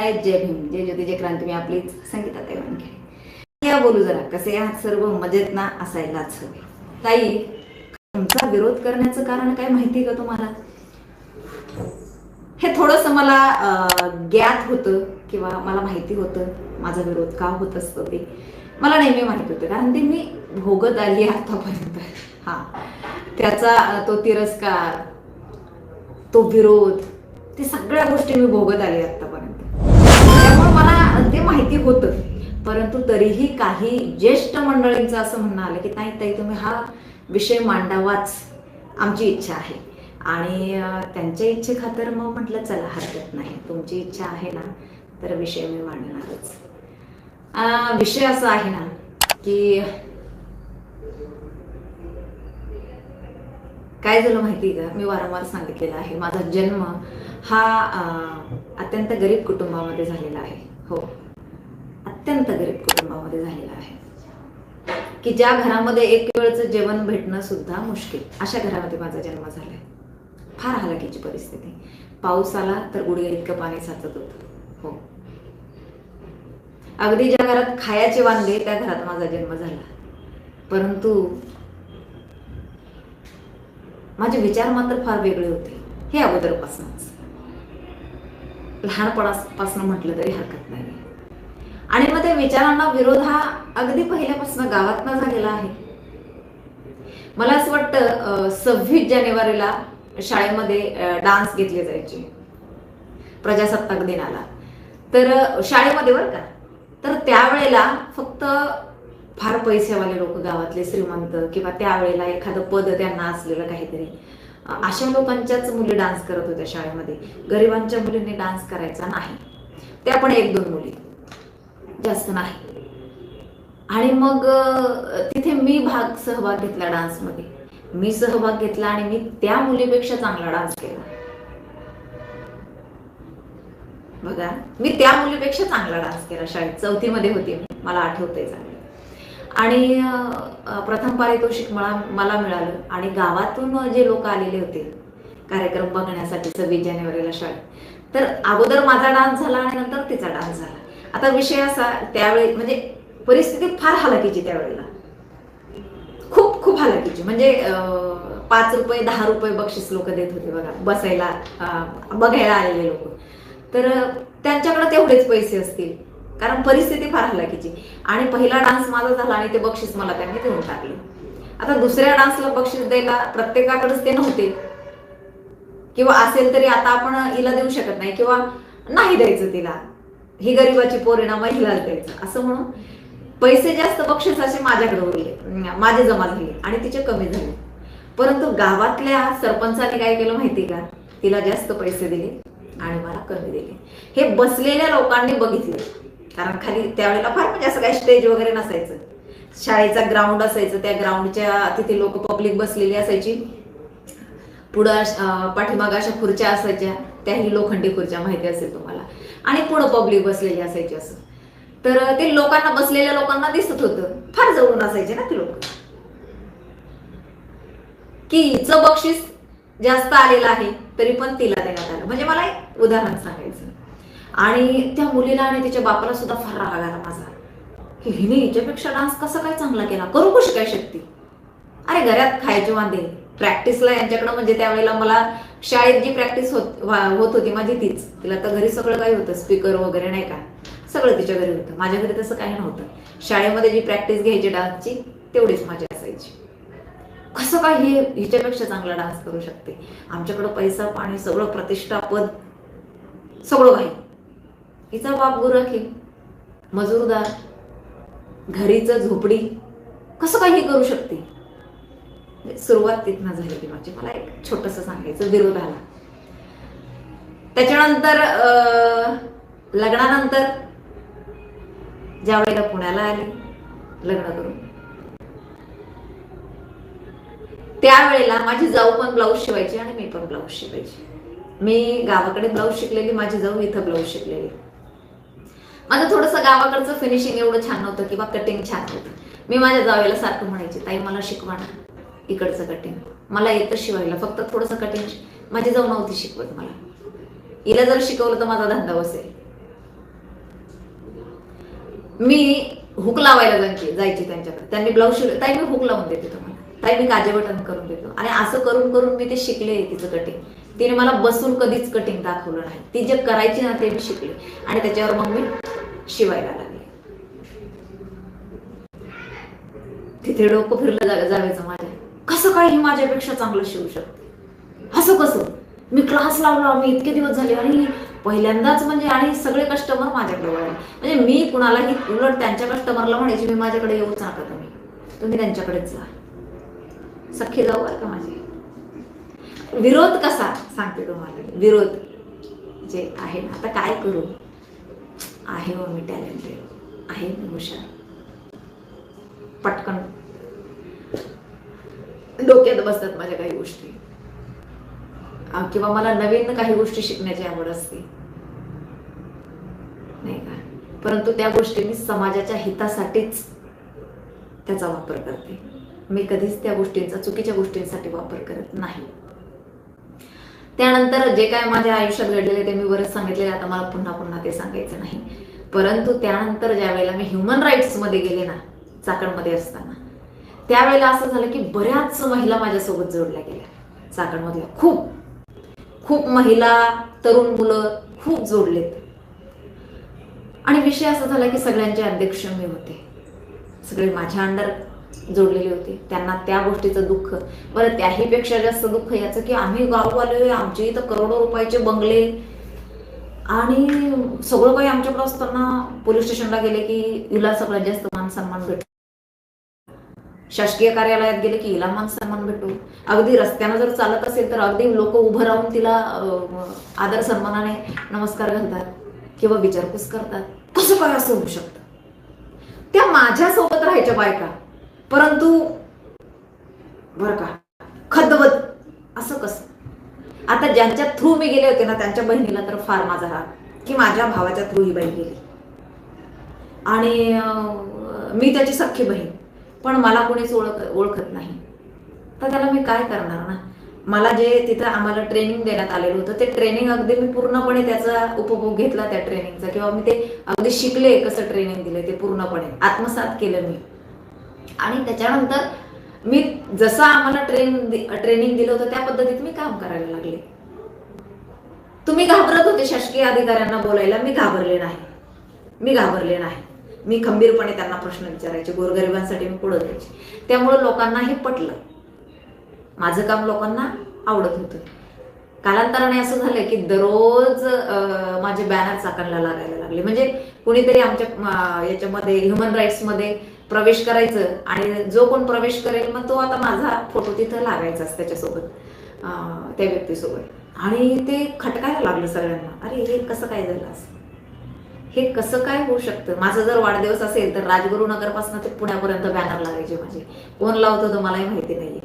काय जय भीम जय ज्योती जय क्रांती मी आपली संगीता ताई वानखेडे या बोलू जरा कसे आहात सर्व? मजेत ना असायलाच हवे. ताई तुमचा विरोध करण्याचं कारण काय माहिती का तुम्हाला? हे थोडस मला ज्ञात होतं किंवा मला माहिती होतं. माझा विरोध का होत असतो ते? मला नेहमी माहीत होतं कारण ते मी भोगत आली आतापर्यंत. हा. त्याचा तो तिरस्कार तो विरोध ते सगळ्या गोष्टी मी भोगत आली आतापर्यंत. ते माहिती होतं. परंतु तरीही काही ज्येष्ठ मंडळींचं असं म्हणणं आलं की नाही ताई तुम्ही हा विषय मांडावाच. आमची इच्छा आहे. आणि त्यांच्या इच्छेखातर मग म्हटलं चला हरकत नाही. तुमची इच्छा आहे ना तर विषय मी मांडणारच. अं, विषय असा आहे ना की काय झालं माहिती का? मी वारंवार सांगितलेलं आहे. माझा जन्म हा अत्यंत गरीब कुटुंबामध्ये झालेला आहे. हो. अत्यंत गरीब कुटुंबामध्ये झालेला आहे. की ज्या घरामध्ये एक वेळचं जेवण भेटणं सुद्धा मुश्किल अशा घरामध्ये माझा जन्म झालाय. फार हलाकीची परिस्थिती. पाऊस आला तर गुडघ्या इतकं पाणी साचत होतं. हो. अगदी ज्या घरात खायाचे वांदे त्या घरात माझा जन्म झाला. परंतु माझे विचार मात्र फार वेगळे होते. हे अगोदरपासूनच. लहानपणापासून म्हटलं तरी हरकत नाही. आणि मग त्या विचारांना विरोध हा अगदी पहिल्यापासून गावातनं झालेला आहे. मला असं वाटतं सव्वीस जानेवारीला शाळेमध्ये डान्स घेतले जायचे. प्रजासत्ताक दिनाला. तर शाळेमध्ये बरं का तर त्यावेळेला फक्त फार पैसेवाले लोक गावातले श्रीमंत किंवा त्यावेळेला एखादं पद त्यांना असलेलं काहीतरी अशा लोकांच्याच मुली डान्स करत होत्या शाळेमध्ये. गरिबांच्या मुलींनी डान्स करायचा नाही. त्या पण एक दोन मुली. जास्त नाही. आणि मग तिथे मी भाग सहभाग घेतला डान्समध्ये मी सहभाग घेतला आणि मी त्या मुलीपेक्षा चांगला डान्स केला. बघा मी त्या मुलीपेक्षा चांगला डान्स केला शाळेत. चौथीमध्ये होते मला आठवतंय चांगलं आणि प्रथम पारितोषिक मला मला मिळालं. आणि गावातून जे लोक आलेले होते कार्यक्रम बघण्यासाठी सव्वीस जानेवारीला शाळेत तर अगोदर माझा डान्स झाला आणि नंतर तिचा डान्स झाला. आता विषय असा त्यावेळी म्हणजे परिस्थिती फार हालाकीची त्यावेळेला. खूप खूप हालाकीची. म्हणजे पाच रुपये दहा रुपये बक्षीस लोक देत होते बघा बसायला बघायला आलेले लोक. तर त्यांच्याकडे तेवढेच पैसे असतील. कारण परिस्थिती फार हलाकीची आणि पहिला डान्स माझा झाला आणि ते बक्षीस मला त्यांनी देऊन टाकले. आता दुसऱ्या डान्सला बक्षीस द्यायला प्रत्येकाकडेच ते नव्हते. किंवा असेल तरी आता आपण हिला देऊ शकत नाही किंवा नाही द्यायचं तिला. ही गरीबाची पोरिणाम हिलाच द्यायचं. असं म्हणून पैसे जास्त बक्षीस असे माझ्याकडे उरले माझे जमा झाले आणि तिचे कमी झाले. परंतु गावातल्या सरपंचाने काय केलं माहिती का? तिला जास्त पैसे दिले आणि मला कमी दिले. हे बसलेल्या लोकांनी बघितले. कारण खाली त्यावेळेला फार म्हणजे असं काही स्टेज वगैरे नसायचं. शाळेचा ग्राउंड असायचं त्या ग्राउंडच्या तिथे लोक पब्लिक बसलेली असायची. पुढं पाठीमाग पाठीमागं अशा खुर्च्या असायच्या त्याही लोखंडी खुर्च्या माहिती असेल तुम्हाला. आणि पुढं पब्लिक बसलेली असायची असं. तर ते लोकांना बसलेल्या लोकांना दिसत होतं. फार जवळून असायचे ना ते लोक. की हिचं बक्षीस जास्त आलेलं आहे तरी पण तिला देण्यात आलं. म्हणजे मला एक उदाहरण सांगायचं. आणि त्या मुलीला आणि तिच्या बापाला सुद्धा फार राग आला माझा. की हिने हिच्यापेक्षा डान्स कसा काय चांगला केला? करू कशी काय शकते? अरे घरात खायचे वांदे. प्रॅक्टिसला यांच्याकडं म्हणजे त्यावेळेला मला शाळेत जी प्रॅक्टिस होत होत होती माझी तीच. तिला तर घरी सगळं काही होतं स्पीकर वगैरे नाही का? सगळं तिच्या घरी होतं. माझ्या घरी तसं काही नव्हतं. शाळेमध्ये जी प्रॅक्टिस घ्यायची डान्सची तेवढीच माझी असायची. कसं काय हे हिच्यापेक्षा चांगला डान्स करू शकते? आमच्याकडं पैसा पाणी सगळं प्रतिष्ठा पद सगळं काही. हिचा बाप गुराखे मजूरदार घरीच झोपडी कसं काही करू शकते? सुरुवात तिथनं झालेली माझी. मला एक छोटस सांगायचं विरोधाला त्याच्यानंतर अं, लग्नानंतर ज्या वेळेला पुण्याला आले लग्न करून. त्यावेळेला माझी जाऊ पण ब्लाऊज शिवायची आणि मी पण ब्लाऊज शिवायची. मी गावाकडे ब्लाऊज शिकलेली माझी जाऊ इथं ब्लाऊज शिकलेली. माझं थोडंसं गावाकडचं फिनिशिंग एवढं छान नव्हतं किंवा कटिंग छान नव्हतं मी माझ्या जावेला सारखं म्हणायचे ताई मला शिकवा ना इकडचं कटिंग मला येतं शिवायला फक्त थोडंसं कटिंग माझी जाऊ नव्हती शिकवत मला. हिला जर शिकवलं तर माझा धंदा बसेल. मी हुक लावायला जायची जायची त्यांच्याकडे. त्यांनी ब्लाऊज शिवले. ताई मी हुक लावून देते तुम्हाला. ताई मी काजे बटन करून देतो. आणि असं करून करून मी ते शिकले तिचं कटिंग तिने मला बसून कधीच कटिंग दाखवलं नाही. ती जे करायची ना ते मी शिकले. आणि त्याच्यावर मग मी शिवायला लागले. तिथे डोकं फिरलं जा जावायचं माझ्या. कसं काय ही माझ्यापेक्षा चांगलं शिवू शकते? असं कसं? मी क्लास लावला मी इतके दिवस झाले. आणि पहिल्यांदाच म्हणजे आणि सगळे कस्टमर माझ्याकडे वळले. म्हणजे मी कुणालाही उलट त्यांच्या कस्टमरला म्हणायची मी माझ्याकडे येऊच नका तुम्ही. तुम्ही त्यांच्याकडेच जा. सख्खे जाऊ का माझी? विरोध कसा? सांगते तुम्हाला. विरोध जे आहे ना आता काय करू? आहे मग मी टॅलेंटेड आहे मी हुशार. पटकन. डोक्यात बसतात माझ्या काही गोष्टी. किंवा मला नवीन काही गोष्टी शिकण्याची आवड असते. नाही का? परंतु त्या गोष्टी मी समाजाच्या हितासाठीच त्याचा वापर करते. मी कधीच त्या गोष्टींचा चुकीच्या गोष्टींसाठी वापर करत नाही. त्यानंतर जे काय माझ्या आयुष्यात घडलेले ते मी बरेच सांगितलेले आता मला पुन्हा पुन्हा ते सांगायचं नाही. परंतु त्यानंतर ज्या वेळेला मी ह्युमन राईट्समध्ये गेले ना चाकणमध्ये असताना त्यावेळेला असं झालं की बऱ्याच महिला माझ्यासोबत जोडल्या गेल्या चाकणमधल्या. खूप खूप महिला तरुण मुलं खूप जोडलेत. आणि विषय असा झाला की सगळ्यांचे अध्यक्ष मी होते. सगळे माझ्या अंडर जोडलेले होते. त्यांना त्या गोष्टीचं दुःख. बरं त्याहीपेक्षा जास्त दुःख याचं की आम्ही गाववाले आमचे इथं करोडो रुपयाचे बंगले. आणि सगळं काही आमच्याकडे असताना पोलीस स्टेशनला गेले की हिला सगळ्यात जास्त मान सन्मान भेटतो. शासकीय कार्यालयात गेले की हिला मान सन्मान भेटतो. अगदी रस्त्यानं जर चालत असेल तर अगदी लोक उभं राहून तिला आदर सन्मानाने नमस्कार घालतात किंवा विचारपूस करतात. कसं काय असं होऊ शकतं? त्या माझ्यासोबत राहायच्या बायका परंतु बर का खदवत असं कसं? आता ज्यांच्या थ्रू मी गेले होते ना त्यांच्या बहिणीला तर फार माझा हा की माझ्या भावाच्या थ्रू ही बहीण गेली. आणि मी त्याची सख्खी बहीण. पण मला कोणीच ओळख ओळखत नाही. तर त्याला मी काय करणार ना? मला जे तिथं आम्हाला ट्रेनिंग देण्यात आलेलं होतं ते ट्रेनिंग अगदी मी पूर्णपणे त्याचा उपभोग घेतला त्या ट्रेनिंगचा किंवा मी ते अगदी शिकले कसं ट्रेनिंग दिलं ते पूर्णपणे. आत्मसात केलं मी. आणि त्याच्यानंतर मी जसं आम्हाला ट्रेन ट्रेनिंग दिलं होतं त्या पद्धतीत मी काम करायला लागले. तुम्ही घाबरत होते शासकीय अधिकाऱ्यांना बोलायला मी घाबरले नाही. मी घाबरले नाही. मी खंबीरपणे त्यांना प्रश्न विचारायचे गोरगरिबांसाठी मी पुढे द्यायचे त्यामुळे लोकांना हे पटलं. माझं काम लोकांना आवडत होतं. कालांतराने असं झालं की दररोज माझे बॅनर चाकणला लागायला लागले. म्हणजे कुणीतरी आमच्या याच्यामध्ये ह्युमन राईट्समध्ये प्रवेश करायचं आणि जो कोण प्रवेश करेल मग तो आता माझा फोटो तिथं लागायचाच त्याच्यासोबत त्या व्यक्तीसोबत. आणि ते खटकायला लागलं सगळ्यांना. अरे हे कसं काय झालं असं? हे कसं काय होऊ शकतं? माझा जर वाढदिवस असेल तर राजगुरुनगरपासून ते पुण्यापर्यंत बॅनर लागायचे माझे. कोण लावत होतं मलाही माहिती नाही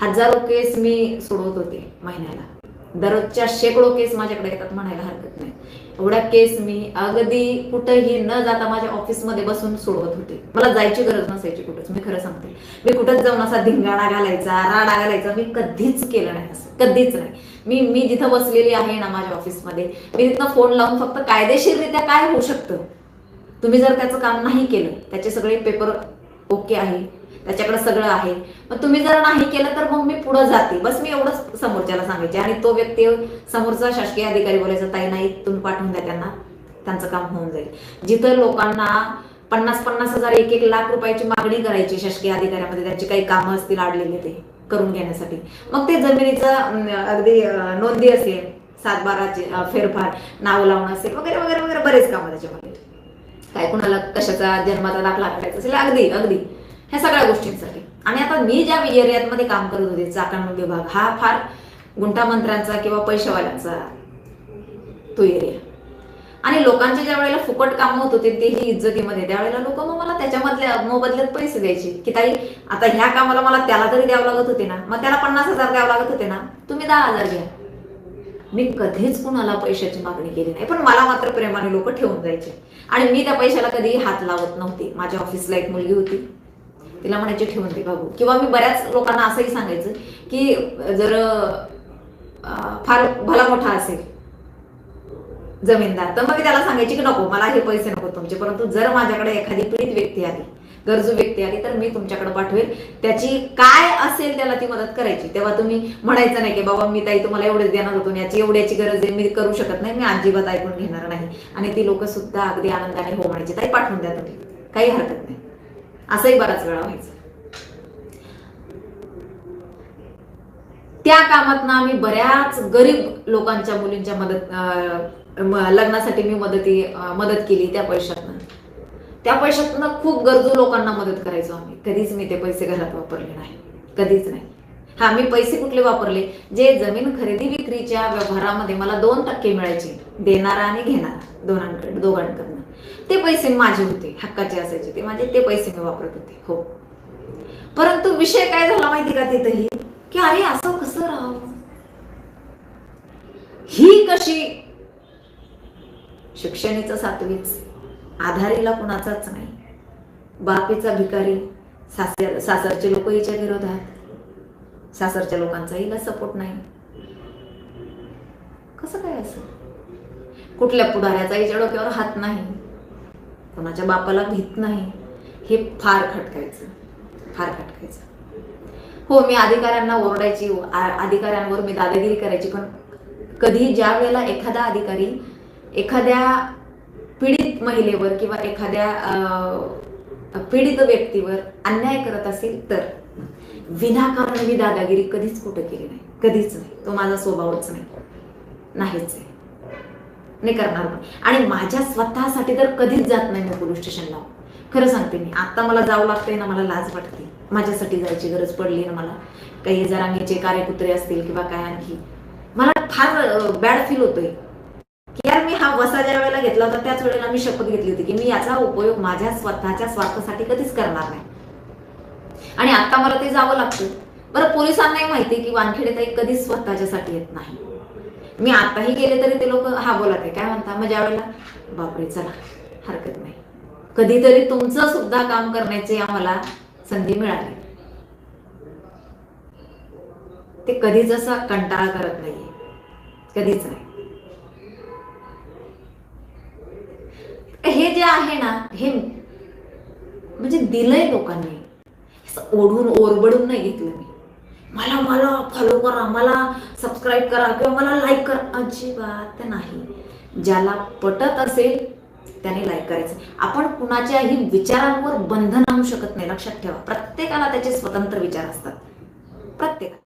हजारो केस मी सोडवत होते महिन्याला. दररोजच्या शेकडो केस माझ्याकडे येतात म्हणायला हरकत नाही. एवढ्या केस मी अगदी कुठंही न जाता माझ्या ऑफिसमध्ये बसून सोडवत होते. मला जायची गरज नसायची कुठंच मी खरं सांगते. मी कुठंच जाऊन असा धिंगाणा घालायचा राडा घालायचा मी कधीच केलं नाही असं कधीच नाही. मी मी जिथं बसलेली आहे ना माझ्या ऑफिसमध्ये मी तिथं फोन लावून फक्त कायदेशीररित्या काय होऊ शकतं? तुम्ही जर त्याचं काम नाही केलं त्याचे सगळे पेपर ओके आहे त्याच्याकडे सगळं आहे. मग तुम्ही जर नाही केलं तर मग मी पुढे जाते. बस मी एवढंच समोरच्याला सांगायचे. आणि तो व्यक्ती समोरचा शासकीय अधिकारी बोलायचा ताई नाही तुम्ही पाठवून द्या त्यांना. त्यांचं काम होऊन जाईल. जिथं लोकांना पन्नास पन्नास हजार एक एक लाख रुपयाची मागणी करायची शासकीय अधिकाऱ्यामध्ये त्यांची काही कामं असतील अडलेली ते करून घेण्यासाठी. मग ते जमिनीचं अगदी नोंदी असेल सातबाराचे बाराचे फेरफार नाव लावणं असेल वगैरे वगैरे वगैरे बरेच कामं त्याच्यामध्ये. काय कुणाला कशाचा जन्माचा दाखला काढायचा असेल अगदी अगदी. ह्या सगळ्या गोष्टींसाठी. आणि आता मी ज्या एरियामध्ये काम करत होते चाकण विभाग हा फार गुंठामंत्र्यांचा किंवा पैशावाल्यांचा तो एरिया आणि लोकांचे ज्या वेळेला फुकट कामं होत होते तेही इज्जतीमध्ये. त्यावेळेला लोक मग मला त्याच्यामधल्या मोबदल्यात पैसे द्यायचे. की ताई आता ह्या कामाला मला त्याला तरी द्यावं लागत होते ना? मग त्याला पन्नास हजार द्यावं लागत होते ना? तुम्ही दहा हजार घ्या. मी कधीच कुणाला पैशाची मागणी केली नाही. पण मला मात्र प्रेमाने लोक ठेवून जायचे. आणि मी त्या पैशाला कधी हात लावत नव्हते. माझ्या ऑफिसला एक मुलगी होती. तिला म्हणायचे ठेवून दे बाबू. किंवा मी बऱ्याच लोकांना असंही सांगायचं की जर फार भला मोठा असेल जमीनदार तर मग मी त्याला सांगायची की नको मला हे पैसे नको तुमचे. परंतु जर माझ्याकडे एखादी पीडित व्यक्ती आली गरजू व्यक्ती आली तर मी तुमच्याकडे पाठवेल. त्याची काय असेल त्याला ती मदत करायची. तेव्हा तुम्ही म्हणायचं नाही की बाबा मी ताई तुम्हाला एवढेच देणार होतो याची एवढ्याची गरज आहे मी करू शकत नाही मी अजिबात ऐकून घेणार नाही. आणि ती लोक सुद्धा अगदी आनंदाने हो म्हणायची ताई पाठवून द्या तुम्ही. काही हरकत नाही. असंही बराच वेळा व्हायचं. त्या कामातनं आम्ही बऱ्याच गरीब लोकांच्या मुलींच्या मदत लग्नासाठी मी मदती मदत केली त्या पैशातनं. त्या पैशातनं खूप गरजू लोकांना मदत करायचो आम्ही. कधीच मी ते पैसे घरात वापरले नाही. कधीच नाही. हा मी पैसे कुठले वापरले? जे जमीन खरेदी विक्रीच्या व्यवहारामध्ये मला दोन टक्के मिळायचे. देणारा आणि घेणारा. दोघांकडे दोघांकडनं. ते पैसे माझे होते हक्काचे असायचे ते माझे ते पैसे मी वापरत होते हो. परंतु विषय काय झाला माहिती का तिथंही? की अरे असं कसं राहावं? ही कशी शिक्षणीचं सातवीच आधारीला कुणाचाच नाही. बापीचा भिकारी सासर सासरचे लोक हिच्या विरोधात. सासरच्या लोकांचा हिला सपोर्ट नाही. कसं काय असं? कुठल्या पुढाऱ्याचा हिच्या डोक्यावर हात नाही. कोणाच्या बापाला भीत नाही. हे फार खटकायचं. फार खटकायचं. हो मी अधिकाऱ्यांना ओरडायची अधिकाऱ्यांवर मी दादागिरी करायची पण कधी ज्या वेळेला एखादा अधिकारी एखाद्या पीडित महिलेवर किंवा एखाद्या पीडित व्यक्तीवर अन्याय करत असेल तर विनाकारण मी दादागिरी कधीच कुठं केली नाही. कधीच नाही. तो माझा स्वभावच नाही. नाहीच आहे. नाही करणार पण. आणि माझ्या स्वतःसाठी तर कधीच जात नाही मी पोलीस स्टेशनला. खरं सांगते मी आता मला जावं लागतंय ना मला लाज वाटते. माझ्यासाठी जायची गरज पडली ना मला. काही जरांगीचे कार्यकुत्रे असतील किंवा काय आणखी. मला फार बॅड फील होतोय. की यार मी हा वसा ज्या वेळेला घेतला होता त्याच वेळेला मी शपथ घेतली होती की मी याचा उपयोग माझ्या स्वतःच्या स्वार्थासाठी कधीच करणार नाही. आणि आता मला ते जावं लागतं बरं पोलिसांनाही माहिती की वानखेडे ताई कधीच स्वतःच्यासाठी येत नाही. मी आताही गेले तरी ते लोक हा बोला ते काय म्हणता? मग वेळेला बापरे चला. हरकत नाही. कधीतरी तुमचं सुद्धा काम करण्याची आम्हाला संधी मिळाली. ते कधीच असा कंटाळा करत नाहीये. कधीच नाही. हे जे आहे ना हे म्हणजे दिलंय लोकांनी. ओढून ओरबडून नाही घेतलं मी. मला मला फॉलो करा मला सबस्क्राईब करा किंवा मला लाईक करा. अजिबात नाही. ज्याला पटत असेल त्याने लाईक करायचं. आपण कुणाच्याही विचारांवर बंधन आणू शकत नाही. लक्षात ठेवा. प्रत्येकाला त्याचे स्वतंत्र विचार असतात. प्रत्येकाला